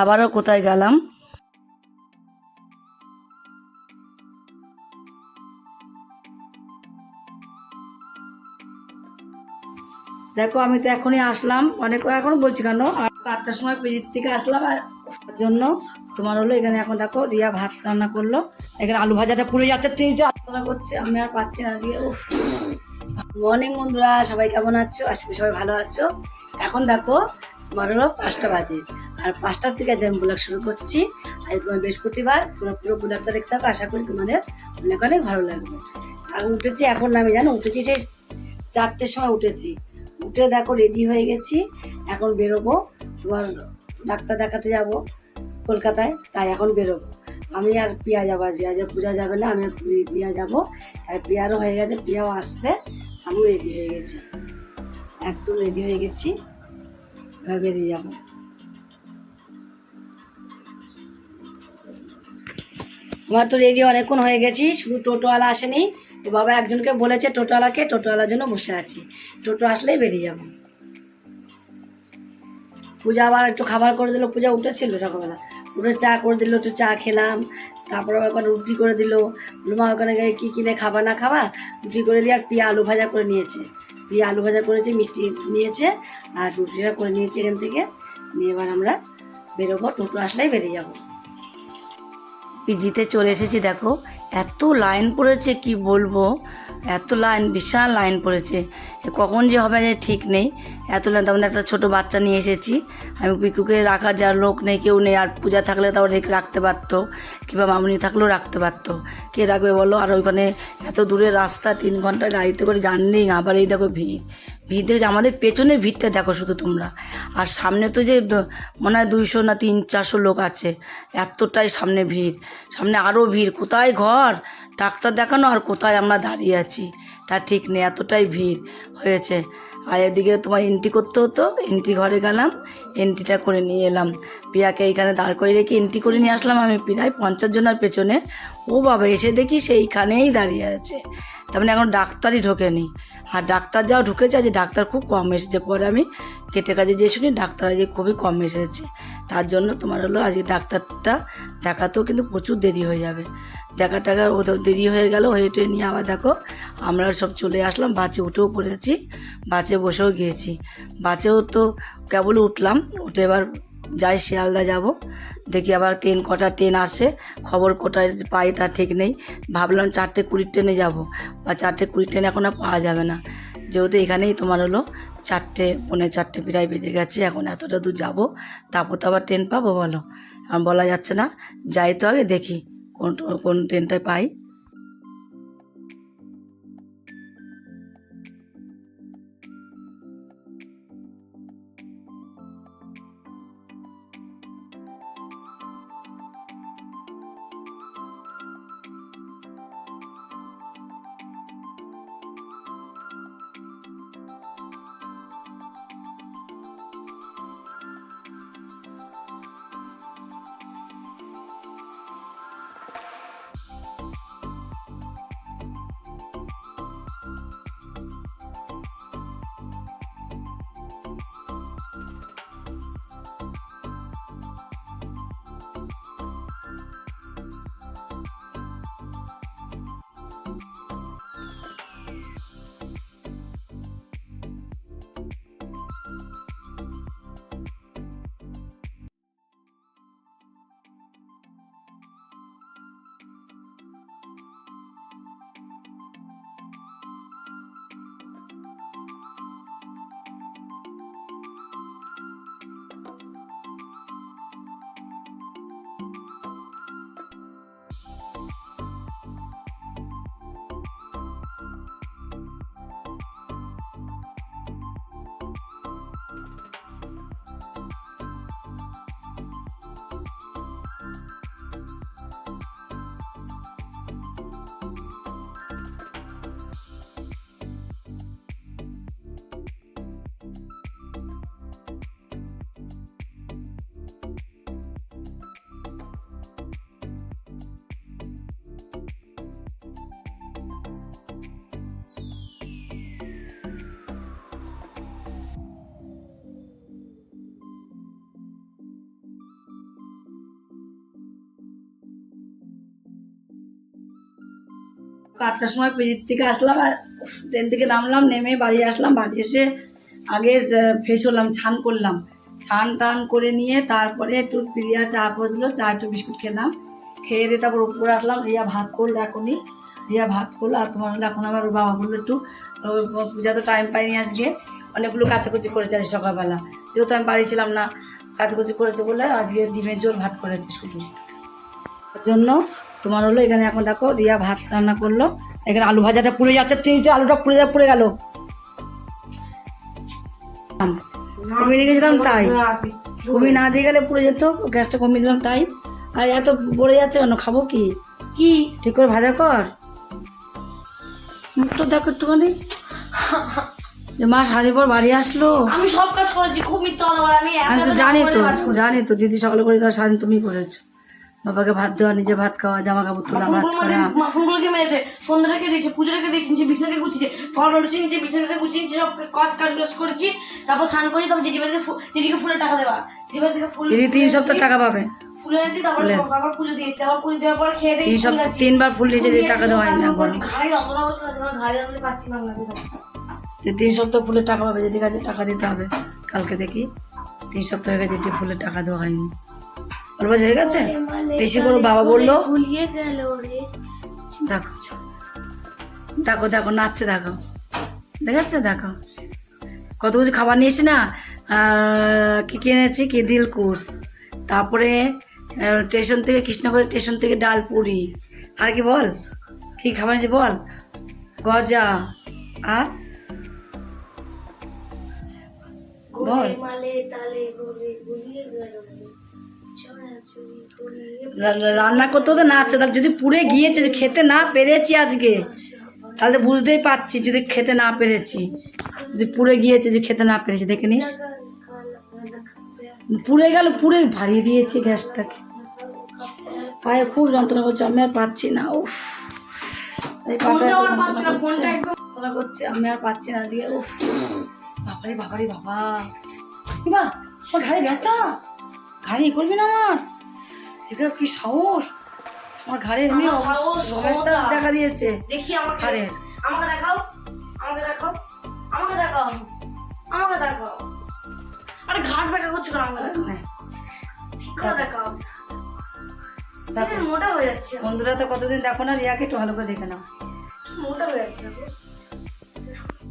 আবারও কোথায় গেলাম? দেখো, আমি তো এখনই আসলাম। অনেক এখন বলছি কেন? আর আটটার সময় পিজির থেকে আসলাম, আর জন্য তোমার হলো এখানে এখন দেখো, রিয়া ভাত রান্না করল। এখানে আলু ভাজাটা পুড়ে যাচ্ছে যে রান্না করছে, আমি আর পাচ্ছি না আজকে উফ। মর্নিং বন্ধুরা, সবাই কেমন আছো? আশা সবাই ভালো আছো। এখন দেখো, তোমার হলো পাঁচটা বাজে। আর পাঁচটার থেকে আজ আমি ব্লগ শুরু করছি। আজ তোমার বৃহস্পতিবার, পুরো পুরো ব্লগটা দেখতে হবে আশা করি তোমাদের অনেক অনেক ভালো লাগবে। আর উঠেছি এখন আমি, জানো, উঠেছি সেই চারটের সময় উঠেছি। উঠে দেখো রেডি হয়ে গেছি, এখন বেরোবো। তোমার ডাক্তার দেখাতে যাব কলকাতায়, তাই এখন বেরোবো। আমি আর পিয়া যাব আজকে। আজ পূজা যাবে না, আমি পিয়া যাব। তাই পিয়ারও হয়ে গেছে পিয়াও আসতে আমিও রেডি হয়ে গেছি। একদম রেডি হয়ে গেছি। বেরিয়ে যাব। আমার তো রেডি অনেকক্ষণ হয়ে গেছি, শুধু টোটোওয়ালা আসেনি। তো বাবা একজনকে বলেছে টোটোওয়ালাকে, টোটোওয়ালার জন্য বসে আছি। টোটো আসলেই বেরিয়ে যাব। পূজা আবার একটু খাবার করে দিল, পূজা উঠেছিল সকালবেলা। উঠে চা করে দিল, একটু চা খেলাম, তারপর ওখানে রুটি করে দিল। মা, ওখানে গিয়ে কী কিনে খাবা, না খাবা? রুটি করে দিয়ে আর পিয়া আলু ভাজা করে নিয়েছে। পিয়া আলু ভাজা করেছে, মিষ্টি নিয়েছে, আর রুটিটা করে নিয়েছে এখান থেকে। নিয়ে এবার আমরা বেরোবো, টোটো আসলেই বেরিয়ে যাব। পিজিতে চলে এসেছি, দেখো। এত লাইন পড়েছে, কি বলব? এত লাইন, বিশাল লাইন পড়েছে। কখন যে হবে যে ঠিক নেই। এত লাইন তেমন একটা ছোট বাচ্চা নিয়ে এসেছি। আমি পিকুকে রাখার যার লোক নেই, কেউ নেই, আর পূজা থাকলে তাও রেখে রাখতে পারতো, কিংবা মামুনি থাকলেও রাখতে পারতো। কে রাখবে বলো? আর ওইখানে এত দূরের রাস্তা, তিন ঘণ্টা গাড়িতে করে জার্নি, আবার এই দেখো ভিড়। ভিড় আমাদের পেছনে ভিড়টা দেখো শুধু তোমরা। আর সামনে তো যে মনে হয় দুইশো না তিন চারশো লোক আছে। এতটাই সামনে ভিড়। সামনে আরও ভিড়। কোথায় ঘর? ডাক্তার দেখানো আর কোথায় আমরা দাঁড়িয়ে আছি? তা ঠিক নেই, এতটাই ভিড় হয়েছে। আর এদিকে তোমার এন্ট্রি করতে হতো। এন্ট্রি ঘরে গেলাম। এন্ট্রিটা করে নিয়ে এলাম। পিয়াকে এইখানে দাঁড় করে রেখে এন্ট্রি করে নিয়ে আসলাম। আমি প্রায় পঞ্চাশ জনের পেছনে। ও বাবা, এসে দেখি সেইখানেই দাঁড়িয়ে আছে। তার মানে এখন ডাক্তারই ঢোকেনি। আর ডাক্তার যাও ঢুকেছে, আজ ডাক্তার খুব কম এসেছে। পরে আমি কেটে কাজে যে শুনি ডাক্তার আজকে খুবই কম এসেছে। তার জন্য তোমার হলো আজকে ডাক্তারটা দেখাতেও কিন্তু প্রচুর দেরি হয়ে যাবে। দেখা টাকা দেরি হয়ে গেল, হয়ে টয়ে নিয়ে আবার দেখো, আমরা সব চলে আসলাম, বাসে উঠেও পড়েছি, বাসে বসেও গিয়েছি। বাসেও তো কেবল উঠলাম, উঠে এবার যাই শিয়ালদা যাব। দেখি আবার ট্রেন, কটা ট্রেন আসে, খবর কোটায় পাই তা ঠিক নেই। ভাবলাম চারটে কুড়ির ট্রেনে যাব, বা চারটে কুড়ির ট্রেন এখন আর পাওয়া যাবে না। যেহেতু এখানেই তোমার হলো চারটে, পৌনে চারটে প্রায় বেজে গেছে, এখন এতটা দূর যাব, তারপর তো আবার ট্রেন পাবো বলো? আর বলা যাচ্ছে না, যাই তো আগে দেখি কোন কোন ট্রেনটায় পাই। আটটার সময় পিজির থেকে আসলাম আর ট্রেন থেকে নামলাম, নেমে বাড়ি আসলাম। বাড়ি এসে আগে ফ্রেশ হলাম, ছান করলাম। ছান টান করে নিয়ে তারপরে একটু প্রিয়া চা করে দিল, চা একটু বিস্কুট খেলাম। খেয়ে দিয়ে তারপর উপরে আসলাম, রিয়া ভাত করল এখনই। রিয়া ভাত করল আর তোমার এখন আমার বাবা বলল একটু পূজা তো টাইম পাইনি আজকে। অনেকগুলো কাচাকুচি করেছে আজ সকালবেলা। যেহেতু আমি বাড়ি ছিলাম না, কাচাকুচি করেছে বলে আজকে ডিমের জোর ভাত করেছে শুধু। জন্য তোমার হলো এখানে এখন দেখো রিয়া ভাত রান্না করল। এখানে আলু ভাজাটা পুড়ে যাচ্ছে ট্রেনিতে আলুটা পুড়ে যা পুড়ে গেল। কমিয়ে গেছিলাম তাই। কমিয়ে না দিয়ে গেলে পুড়ে যেত গ্যাসটা কমিয়ে দিলাম তাই। আর এত পড়ে যাচ্ছে কেন খাব কি? কি? ঠিক করে ভাজা কর। মুখটা দেখো একটুখানি। মা সারাদিন পর বাড়ি আসলো। আমি সব কাজ করেছি খুব মিথ্যা আমি তো জানি তো জানি তো দিদি সকালে করে তো সারাদিন তুমি করেছ। বাবাকে ভাত দেওয়া নিজে ভাত খাওয়া জামা কাপড় তোলা কাজ ফোনগুলোর করা মধ্যে ফোনগুলোকে মেরেছে? সন্ধ্যা রেখে দিয়েছে পুজো রেখে দিয়েছে নিচে বিছানাকে গুছিয়েছে ফল রয়েছে নিচে বিছানা বিছানা গুছিয়েছি সব কাজ কাজ কাজ করেছি তারপর স্নান করেছি তারপর ফু- জেঠিকে ফুলের টাকা দেওয়া। জেঠিমার থেকে ফুল দিদি তিন সপ্তাহ টাকা পাবে। ফুল এনেছি তারপর আবার পুজো দিয়েছি তারপর পুজো দেওয়ার পর খেয়ে দিয়ে তিন স্কুল সপ্তাহ তিনবার ফুল দিয়েছে যে টাকা দেওয়া হয়নি। ঘাড়ে যন্ত্রণা বসে আছে ঘাড়ে যন্ত্রণা পাচ্ছি না যে তিন সপ্তাহ ফুলের টাকা পাবে যেটি কাছে টাকা দিতে হবে। কালকে দেখি তিন সপ্তাহ হয়ে গেছে যেটি ফুলের টাকা দেওয়া হয়নি। বলব হয়ে গেছে? বেশি করে বাবা বলল? দেখো। দেখো দেখো, নাচছে, দেখো। দেখাচ্ছে? দেখো। কত কিছু খাবার নিয়েছি না? কি কিনেছি কি, দিল কোর্স। তারপরে স্টেশন থেকে কৃষ্ণনগর স্টেশন থেকে ডাল পুরি। আর কি বল? কি খাবার নিয়েছি বল? গজা। আর? বল। রান্না করতে হতো নাচছে তাহলে যদি পুড়ে গিয়েছে যে খেতে না পেরেছি আজকে তাহলে বুঝতেই পারছি যদি খেতে না পেরেছি। যদি পুড়ে গিয়েছে যে খেতে না পেরেছি দেখে নিস। পুড়ে গেল পুড়ে ভারিয়ে দিয়েছি গ্যাসটাকে। পায়ে খুব যন্ত্রণা করছে আমি আর পাচ্ছি না উফ। ফোনটা না করছে। আমি আর পাচ্ছি না আজকে উফ। বাবারে বাবারে বাবা। আমার ঘাড়ে ব্যথা? ঘাড়ে করবি না আমার এগুলো কি সাহস? আমার ঘাড়ে এমনি সমস্যা দেখা দিয়েছে। দেখি আমাকে ঘাড়ে। আমাকে দেখাও। আমাকে দেখাও। আমাকে দেখাও। আমাকে দেখাও। আরে ঘাট বেটা করছ কেন আমাকে দেখাও? ঠিক করে দেখাও। দেখো। মোটা হয়ে যাচ্ছে। বন্ধুরা তো কতদিন দেখো না রিয়াকে একটু ভালো করে দেখে নাও। মোটা হয়ে যাচ্ছে।